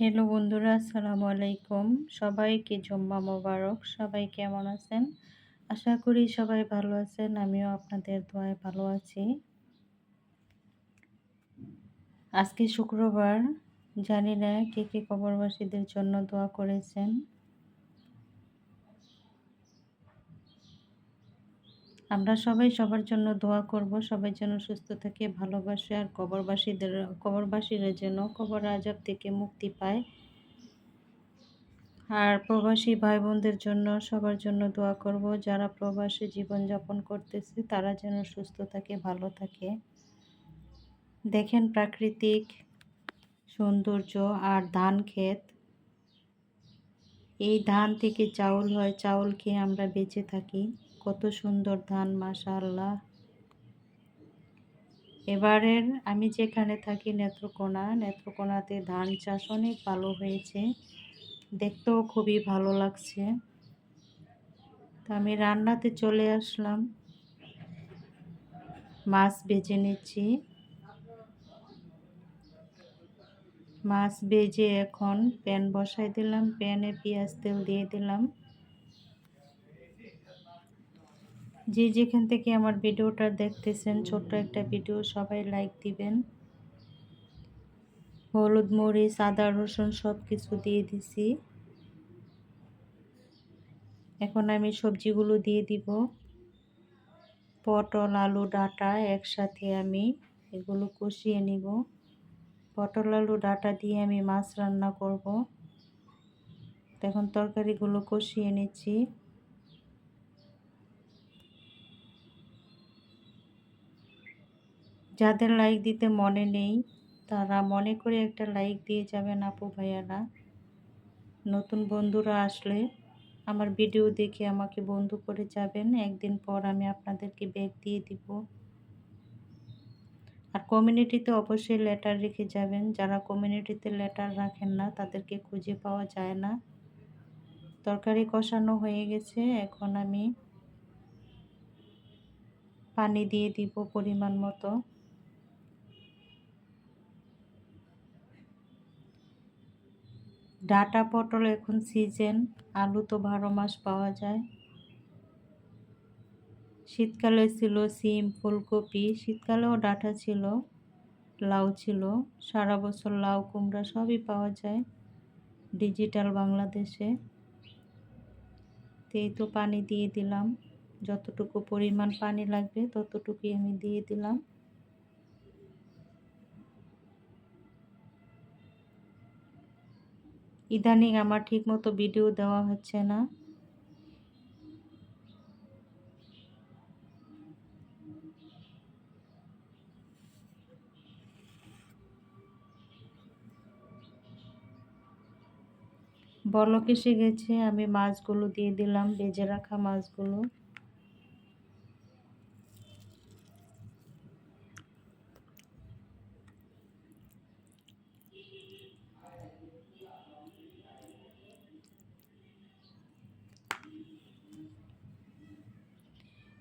Hello বন্ধুরা, আসসালামু আলাইকুম। সবাইকে জুম্মা মোবারক। সবাই কেমন আছেন? আশা করি সবাই ভালো আছেন, আমিও আপনাদের দোয়ায় ভালো আছি। আজকে শুক্রবার, জানি না কে কে কবরবাসীদের জন্য দোয়া করেছেন। আমরা সবাই সবার জন্য দোয়া করব, সবাই যেন সুস্থ থাকে, ভালোবাসে, আর কবরবাসীদের, কবরবাসীরা যেন কবর আজাব থেকে মুক্তি পায়। আর প্রবাসী ভাই বোনদের জন্য সবার জন্য দোয়া করব, যারা প্রবাসী জীবনযাপন করতেছে, তারা যেন সুস্থ থাকে, ভালো থাকে। দেখেন প্রাকৃতিক সৌন্দর্য আর ধান ক্ষেত। এই ধান থেকে চাউল হয়, চাউল খেয়ে আমরা বেঁচে থাকি। কত সুন্দর ধান, মাশাআল্লাহ। এবারের আমি যেখানে থাকি, নেত্রকোনা। নেত্রকোনাতে ধান চাষ অনেক ভালো হয়েছে। দেখতেও খুবই ভালো লাগছে। তো আমি রান্নাতে চলে আসলাম। মাছ বেজে নিচ্ছি। মাছ বেজে এখন প্যান বসাই দিলাম, প্যানে পেঁয়াজ তেল দিয়ে দিলাম। যে যেখান থেকে আমার ভিডিওটা দেখতেছেন, ছোট্ট একটা ভিডিও, সবাই লাইক দিবেন। হলুদ মরিচ, আদা, রসুন সব কিছু দিয়ে দিছি। এখন আমি সবজিগুলো দিয়ে দিব। পটল, আলু, ডাটা একসাথে আমি এগুলো কষিয়ে নিব। পটল আলু ডাটা দিয়ে আমি মাছ রান্না করব। এখন তরকারিগুলো কষিয়ে নিচ্ছি। যাদের লাইক দিতে মনে নেই, তারা মনে করে একটা লাইক দিয়ে যাবেন আপু ভাইয়ারা। নতুন বন্ধুরা আসলে আমার ভিডিও দেখে আমাকে বন্ধু করে যাবেন। একদিন পর আমি আপনাদেরকে ব্যাগ দিয়ে দিব। আর কমিউনিটিতে অবশ্যই লেটার রেখে যাবেন। যারা কমিউনিটিতে লেটার রাখেন না, তাদেরকে খুঁজে পাওয়া যায় না। তরকারি কষানো হয়ে গেছে। এখন আমি পানি দিয়ে দিব পরিমাণ মতো। ডাটা পটল এখন সিজন আলু তো বারো মাস পাওয়া যায়। শীতকালে ছিল সিম, ফুলকপি, শীতকালেও ডাটা ছিল, লাউ ছিল, সারা বছর লাউ, কুমড়া সবই পাওয়া যায় ডিজিটাল বাংলাদেশে। তেই তো পানি দিয়ে দিলাম, যতটুকু পরিমাণ পানি লাগবে ততটুকুই আমি দিয়ে দিলাম। ইদানিং আমার ঠিক মতো ভিডিও দেওয়া হচ্ছে না। বলক এসে গেছে, আমি মাছগুলো দিয়ে দিলাম, বেজে রাখা মাছগুলো।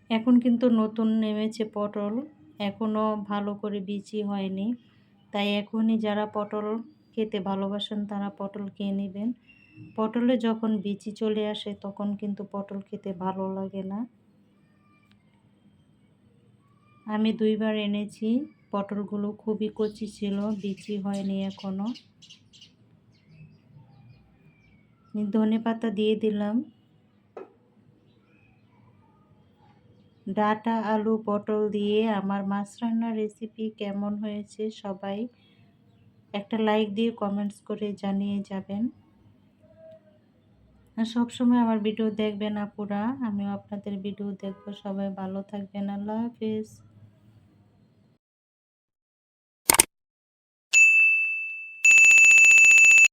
এখন কিন্তু নতুন নেমেছে পটল এখনও ভালো করে বিচি হয়নি। তাই এখনই যারা পটল খেতে ভালোবাসেন, তারা পটল খেয়ে নেবেন। পটলে যখন বিচি চলে আসে, তখন কিন্তু পটল খেতে ভালো লাগে না। আমি দুইবার এনেছি, পটলগুলো খুবই কচি ছিল, বিচি হয়নি এখনও ধনে পাতা দিয়ে দিলাম। ডাটা, আলু, পটল দিয়ে আমার মাছ রান্নার রেসিপি কেমন হয়েছে সবাই একটা লাইক দিয়ে কমেন্টস করে জানিয়ে যাবেন। আর সবসময় আমার ভিডিও দেখবেন আপুরা। আমিও আপনাদের ভিডিও দেখব। সবাই ভালো থাকবেন। আল্লাহ হাফিজ।